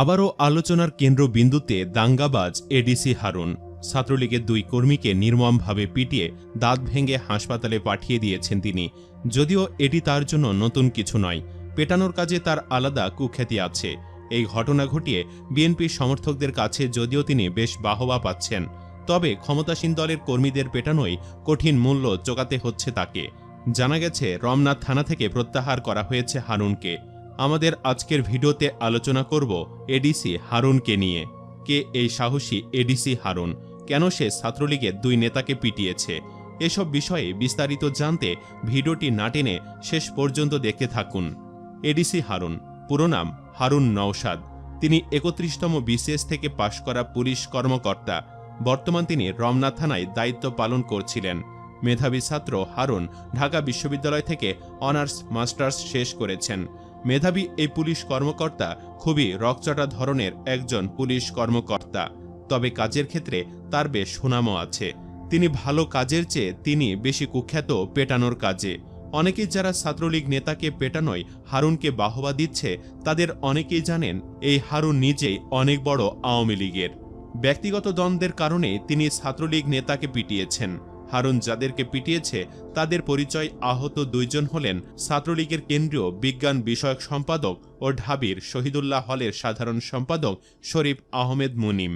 আবারও আলোচনার কেন্দ্রবিন্দুতে দাঙ্গাবাজ এডিসি হারুন। ছাত্রলীগের দুই কর্মীকে নির্মমভাবে পিটিয়ে দাঁত ভেঙে হাসপাতালে পাঠিয়ে দিয়েছেন তিনি। যদিও এটি তার জন্য নতুন কিছু নয়, পেটানোর কাজে তার আলাদা কুখ্যাতি আছে। এই ঘটনা ঘটিয়ে বিএনপির সমর্থকদের কাছে যদিও তিনি বেশ বাহবা পাচ্ছেন, তবে ক্ষমতাসীন দলের কর্মীদের পেটানোই কঠিন মূল্য চোকাতে হচ্ছে তাকে। জানা গেছে রমনাথ থানা থেকে প্রত্যাহার করা হয়েছে হারুনকে। আমাদের আজকের ভিডিওতে আলোচনা করব এডিসি হারুনকে নিয়ে। কে এই সাহসী এডিসি হারুন? কেন সে ছাত্রলীগের দুই নেতাকে পিটিয়েছে? এসব বিষয়ে বিস্তারিত জানতে ভিডিওটি না টেনে শেষ পর্যন্ত দেখতে থাকুন। এডিসি হারুন। পুরো নাম হারুন নওশাদ। তিনি একত্রিশতম বিসিএস থেকে পাশ করা পুলিশ কর্মকর্তা। বর্তমান তিনি রমনা থানায় দায়িত্ব পালন করছিলেন। মেধাবী ছাত্র হারুন ঢাকা বিশ্ববিদ্যালয় থেকে অনার্স মাস্টার্স শেষ করেছেন। মেধাবী এই পুলিশ কর্মকর্তা খুবই রকচটা ধরনের একজন পুলিশ কর্মকর্তা। তবে কাজের ক্ষেত্রে তার বেশ সুনামও আছে। তিনি ভালো কাজের চেয়ে তিনি বেশি কুখ্যাত পেটানোর কাজে। অনেকেই যারা ছাত্রলীগ নেতাকে পেটানোয় হারুনকে বাহবা দিচ্ছে, তাদের অনেকেই জানেন এই হারুন নিজেই অনেক বড় আওয়ামী লীগের। ব্যক্তিগত দ্বন্দ্বের কারণে তিনি ছাত্রলীগ নেতাকে পিটিয়েছেন। হারুন যাদেরকে পিটিয়েছে, তাদের পরিচয় আহত দুইজন হলেন ছাত্রলীগের কেন্দ্রীয় বিজ্ঞান বিষয়ক সম্পাদক ও ঢাবির শহীদুল্লাহ হলের সাধারণ সম্পাদক শরীফ আহমেদ মুনিম।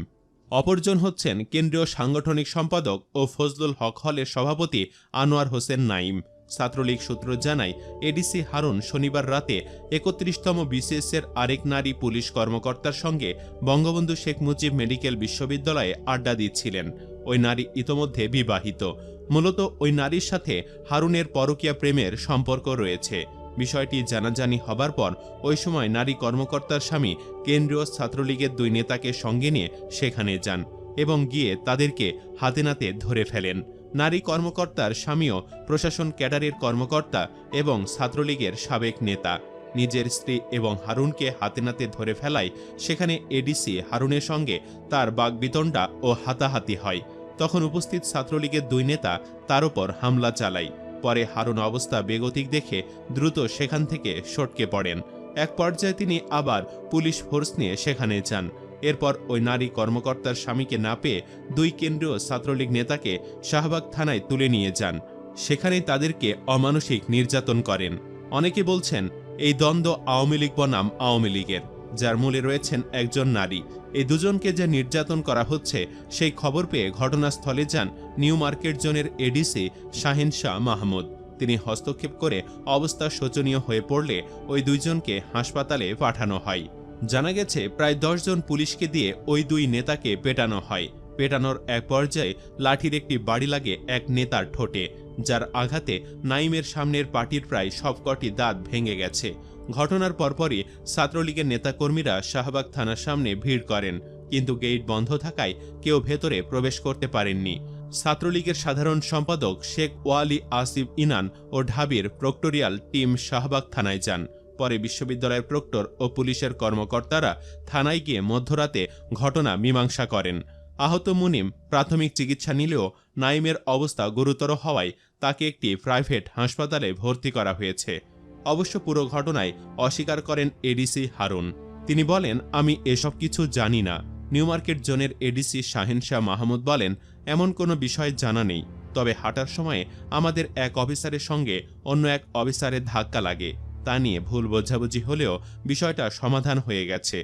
অপরজন হচ্ছেন কেন্দ্রীয় সাংগঠনিক সম্পাদক ও ফজলুল হক হলের সভাপতি আনোয়ার হোসেন নাইম ছাত্রলীগ সূত্র জানায় এডিসি হারুন শনিবার রাতে একত্রিশতম বিসিএসের আরেক নারী পুলিশ কর্মকর্তার সঙ্গে বঙ্গবন্ধু শেখ মুজিব মেডিকেল বিশ্ববিদ্যালয়ে আড্ডা দিচ্ছিলেন। ওই নারী ইতোমধ্যে বিবাহিত। মূলত ওই নারীর সাথে হারুনের পরকীয়া প্রেমের সম্পর্ক রয়েছে। বিষয়টি জানাজানি হবার পর ওই সময় নারী কর্মকর্তার স্বামী কেন্দ্রীয় ছাত্রলীগের দুই নেতাকে সঙ্গে নিয়ে সেখানে যান। এবং গিয়ে তাদেরকে হাতে নাতে ধরে ফেলেন। নারী কর্মকর্তার স্বামীও প্রশাসন ক্যাডারের কর্মকর্তা এবং ছাত্রলীগের সাবেক নেতা। নিজের স্ত্রী এবং হারুনকে হাতে নাতে ধরে ফেলায় সেখানে এডিসি হারুনের সঙ্গে তার বাগবিতণ্ডা ও হাতাহাতি হয়। তখন উপস্থিত ছাত্রলীগের দুই নেতা তার ওপর হামলা চালায়। পরে হারুন অবস্থা বেগতিক দেখে দ্রুত সেখান থেকে সটকে পড়েন। এক পর্যায়ে তিনি আবার পুলিশ ফোর্স নিয়ে সেখানে যান। এরপর ওই নারী কর্মকর্তার স্বামীকে না পেয়ে দুই কেন্দ্রীয় ছাত্রলীগ নেতাকে শাহবাগ থানায় তুলে নিয়ে যান। সেখানেই তাদেরকে অমানসিক নির্যাতন করেন। অনেকে বলছেন, এই দ্বন্দ্ব আওয়ামী লীগ বনাম আওয়ামী লীগের যার মূলে রয়েছেন একজন নারী। এই দুজনকে যে নির্যাতন করা হচ্ছে, সেই খবর পেয়ে ঘটনাস্থলে যান নিউ মার্কেট জোনের এডিসি শাহিন শাহ মাহমুদ। তিনি হস্তক্ষেপ করে অবস্থা শোচনীয় হয়ে পড়লে ওই দুইজনকে হাসপাতালে পাঠানো হয়। জানা গেছে, প্রায় জন পুলিশকে দিয়ে ওই দুই নেতাকে পেটানো হয়। পেটানোর এক পর্যায়ে লাঠির একটি বাড়ি লাগে এক নেতার ঠোঁটে, যার আঘাতে নাইমের সামনের পাটির প্রায় সবকটি দাঁত ভেঙে গেছে। ঘটনার পরপরই ছাত্রলীগের নেতাকর্মীরা শাহবাগ থানার সামনে ভিড় করেন, কিন্তু গেট বন্ধ থাকায় কেউ ভেতরে প্রবেশ করতে পারেননি। ছাত্রলীগের সাধারণ সম্পাদক শেখ ওয়ালি আসিফ ইনান ও ঢাবির প্রক্টোরিয়াল টিম শাহবাগ থানায় যান। পরে বিশ্ববিদ্যালয়ের প্রক্টর ও পুলিশের কর্মকর্তারা থানায় গিয়ে মধ্যরাতে ঘটনা মীমাংসা করেন। আহত মুনিম প্রাথমিক চিকিৎসা নিলেও নাইমের অবস্থা গুরুতর হওয়ায় তাকে একটি প্রাইভেট হাসপাতালে ভর্তি করা হয়েছে। অবশ্য পুরো ঘটনায় অস্বীকার করেন এডিসি হারুন। তিনি বলেন, আমি এসব কিছু জানি না। নিউ মার্কেট জোনের এডিসি শাহিন শাহ মাহমুদ বলেন, এমন কোনো বিষয় জানা নেই। তবে হাঁটার সময়ে আমাদের এক অফিসারের সঙ্গে অন্য এক অফিসারের ধাক্কা লাগে। তা নিয়ে ভুল বোঝাবুঝি হলেও বিষয়টা সমাধান হয়ে গেছে।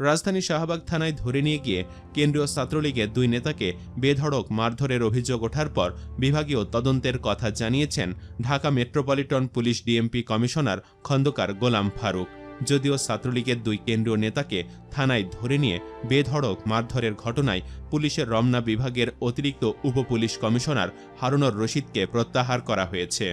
রাজধানী শাহবাগ থানায় ধরে নিয়ে গিয়ে কেন্দ্রীয় ছাত্রলীগের দুই নেতাকে বেধড়ক মারধরের অভিযোগ ওঠার পর বিভাগীয় তদন্তের কথা জানিয়েছেন Dhaka metropolitan police DMP commissioner Khandaker Golam Faruk. যদিও ছাত্রলীগের দুই কেন্দ্রীয় নেতাকে থানায় ধরে নিয়ে বেধড়ক মারধরের ঘটনায় পুলিশের রমনা বিভাগের অতিরিক্ত উপপুলিশ কমিশনার হারুনর রশিদকে প্রত্যাহার করা হয়েছে।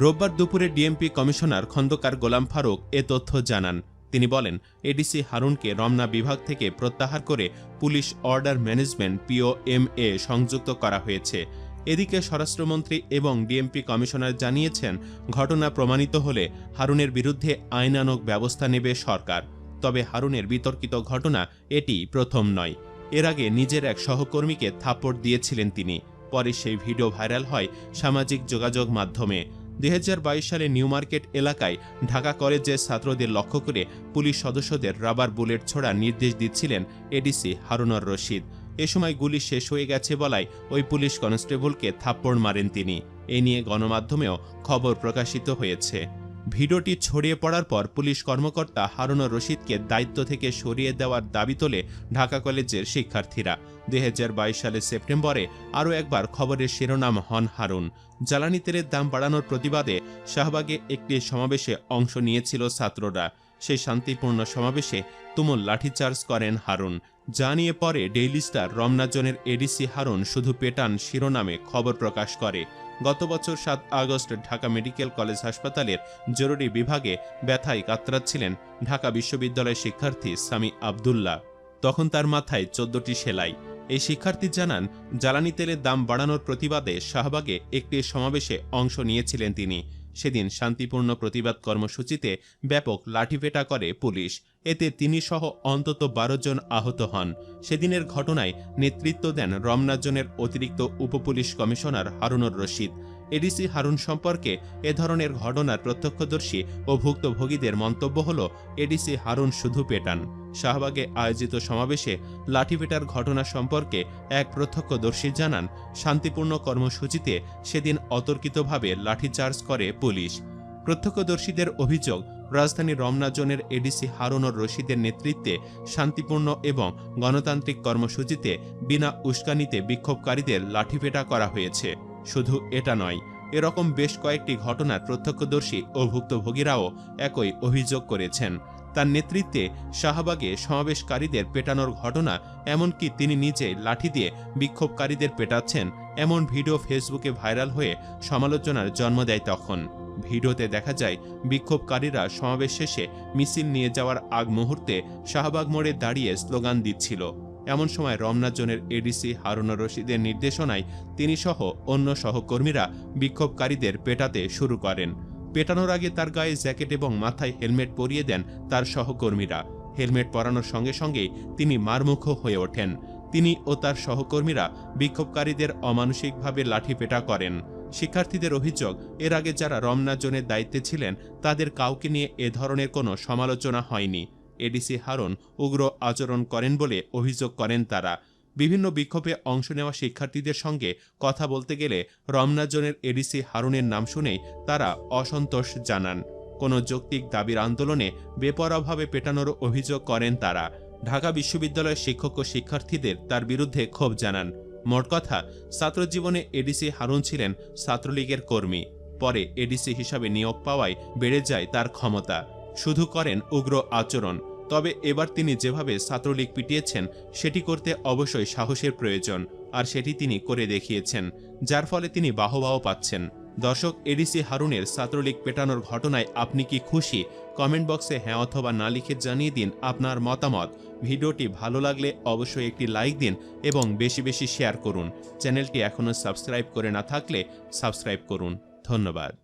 রোববার দুপুরে ডিএমপি কমিশনার খন্দকার গোলাম ফারুক এ তথ্য জানান। তিনি বলেন, এডিসি হারুনকে রমনা বিভাগ থেকে প্রত্যাহার করে পুলিশ অর্ডার ম্যানেজমেন্ট পিওএমএ সংযুক্ত করা হয়েছে। এদিকে স্বরাষ্ট্রমন্ত্রী এবং ডিএমপি কমিশনার জানিয়েছেন, ঘটনা প্রমাণিত হলে হারুনের বিরুদ্ধে আইনানক ব্যবস্থা নেবে সরকার। তবে হারুনের বিতর্কিত ঘটনা এটি প্রথম নয়। এর আগে নিজের এক সহকর্মীকে থাপ্পড় দিয়েছিলেন তিনি। পরে সেই ভিডিও ভাইরাল হয় সামাজিক যোগাযোগ মাধ্যমে। দুই হাজার বাইশ সালে নিউ মার্কেট এলাকায় ঢাকা কলেজের ছাত্রদের লক্ষ্য করে পুলিশ সদস্যদের রাবার বুলেট ছোড়া নির্দেশ দিচ্ছিলেন এডিসি হারুনর রশিদ। এ সময় গুলি শেষ হয়ে গেছে বলায় ওই পুলিশ কনস্টেবলকে থাপ্পড় মারেন তিনি। এ নিয়ে গণমাধ্যমেও খবর প্রকাশিত হয়েছে। ভিডিওটি ছড়িয়ে পড়ার পর পুলিশ কর্মকর্তা হারুনর রশিদকে দায়িত্ব থেকে সরিয়ে দেওয়ার দাবি তোলে ঢাকা কলেজের শিক্ষার্থীরা। দুই হাজার বাইশ সালের সেপ্টেম্বরে আরও একবার খবরের শিরোনাম হন হারুন। জ্বালানি তেলের দাম বাড়ানোর প্রতিবাদে শাহবাগে একটি সমাবেশে অংশ নিয়েছিল ছাত্ররা। সেই শান্তিপূর্ণ সমাবেশে তুমুল লাঠিচার্জ করেন হারুন। যা নিয়ে পরে ডেইলি স্টার রমনাজনের এডিসি হারুন শুধু পেটান শিরোনামে খবর প্রকাশ করে। গত বছর সাত আগস্ট ঢাকা মেডিকেল কলেজ হাসপাতালের জরুরি বিভাগে ব্যথায় কাতরাচ্ছিলেন ঢাকা বিশ্ববিদ্যালয়ের শিক্ষার্থী সামি আবদুল্লাহ। তখন তার মাথায় চোদ্দটি সেলাই। এই শিক্ষার্থী জানান, জ্বালানি তেলের দাম বাড়ানোর প্রতিবাদে শাহবাগে একটি সমাবেশে অংশ নিয়েছিলেন তিনি। সেদিন শান্তিপূর্ণ প্রতিবাদ কর্মসূচিতে ব্যাপক লাঠিপেটা করে পুলিশ। এতে তিনি সহ অন্তত বারো জন আহত হন। সেদিনের ঘটনায় নেতৃত্ব দেন রমনাজনের অতিরিক্ত উপপুলিশ কমিশনার হারুনুর রশিদ। এডিসি হারুন সম্পর্কে এ ধরনের ঘটনার প্রত্যক্ষদর্শী ও ভুক্তভোগীদের মন্তব্য হল, এডিসি হারুন শুধু পেটান। শাহবাগে আয়োজিত সমাবেশে লাঠিপেটার ঘটনা সম্পর্কে এক প্রত্যক্ষদর্শী জানান, শান্তিপূর্ণ কর্মসূচিতে সেদিন অতর্কিতভাবে লাঠিচার্জ করে পুলিশ। প্রত্যক্ষদর্শীদের অভিযোগ রাজধানী রমনা জোনের এডিসি হারুনর রশিদের নেতৃত্বে শান্তিপূর্ণ এবং গণতান্ত্রিক কর্মসূচিতে বিনা উস্কানিতে বিক্ষোভকারীদের লাঠিপেটা করা হয়েছে। শুধু এটা নয়, এরকম বেশ কয়েকটি ঘটনার প্রত্যক্ষদর্শী ও ভুক্তভোগীরাও একই অভিযোগ করেছেন। তার নেতৃত্বে শাহবাগে সমাবেশকারীদের পেটানোর ঘটনা, এমনকি তিনি নিজে লাঠি দিয়ে বিক্ষোভকারীদের পেটাচ্ছেন, এমন ভিডিও ফেসবুকে ভাইরাল হয়ে সমালোচনার জন্ম দেয় তখন। ভিডিওতে দেখা যায়, বিক্ষোভকারীরা সমাবেশ শেষে মিছিল নিয়ে যাওয়ার আগ মুহূর্তে শাহবাগ মোড়ে দাঁড়িয়ে স্লোগান দিচ্ছিল। এমন সময় রমনাজনের এডিসি হারুনুর রশিদের নির্দেশনায় তিনি সহ অন্য সহকর্মীরা বিক্ষোভকারীদের পেটাতে শুরু করেন। পেটানোর আগে তার গায়ে জ্যাকেট এবং মাথায় হেলমেট পরিয়ে দেন তার সহকর্মীরা। হেলমেট পরানোর সঙ্গে সঙ্গেই তিনি মারমুখ হয়ে ওঠেন। তিনি ও তার সহকর্মীরা বিক্ষোভকারীদের অমানসিকভাবে লাঠিপেটা করেন। শিক্ষার্থীদের অভিযোগ, এর আগে যারা রমনা জোনের দায়িত্বে ছিলেন, তাদের কাউকে নিয়ে এ ধরনের কোনো সমালোচনা হয়নি। এডিসি হারুন উগ্র আচরণ করেন বলে অভিযোগ করেন তারা। বিভিন্ন বিক্ষোভে অংশ নেওয়া শিক্ষার্থীদের সঙ্গে কথা বলতে গেলে রমনাজনের এডিসি হারুনের নাম শুনেই তারা অসন্তোষ জানান। কোনো যৌক্তিক দাবির আন্দোলনে বেপরোয়াভাবে পেটানোর অভিযোগ করেন তারা। ঢাকা বিশ্ববিদ্যালয়ের শিক্ষক ও শিক্ষার্থীদের তার বিরুদ্ধে ক্ষোভ জানান। মোট কথা, ছাত্রজীবনে এডিসি হারুন ছিলেন ছাত্রলীগের কর্মী। পরে এডিসি হিসাবে নিয়োগ পাওয়ায় বেড়ে যায় তার ক্ষমতা। শুধু করেন উগ্র আচরণ, তবে এবার তিনি যেভাবে ছাত্রলীগ পিটিয়েছেন, সেটি করতে অবশ্যই সাহসের প্রয়োজন, আর সেটি তিনি করে দেখিয়েছেন, যার ফলে তিনি বাহবাহ পাচ্ছেন। দর্শক, এডিসি হারুনের ছাত্রলীগ পেটানোর ঘটনায় আপনি কি খুশি? কমেন্ট বক্সে হ্যাঁ অথবা না লিখে জানিয়ে দিন আপনার মতামত। ভিডিওটি ভালো লাগলে অবশ্যই একটি লাইক দিন এবং বেশি বেশি শেয়ার করুন। চ্যানেলটি এখনও সাবস্ক্রাইব করে না থাকলে সাবস্ক্রাইব করুন। ধন্যবাদ।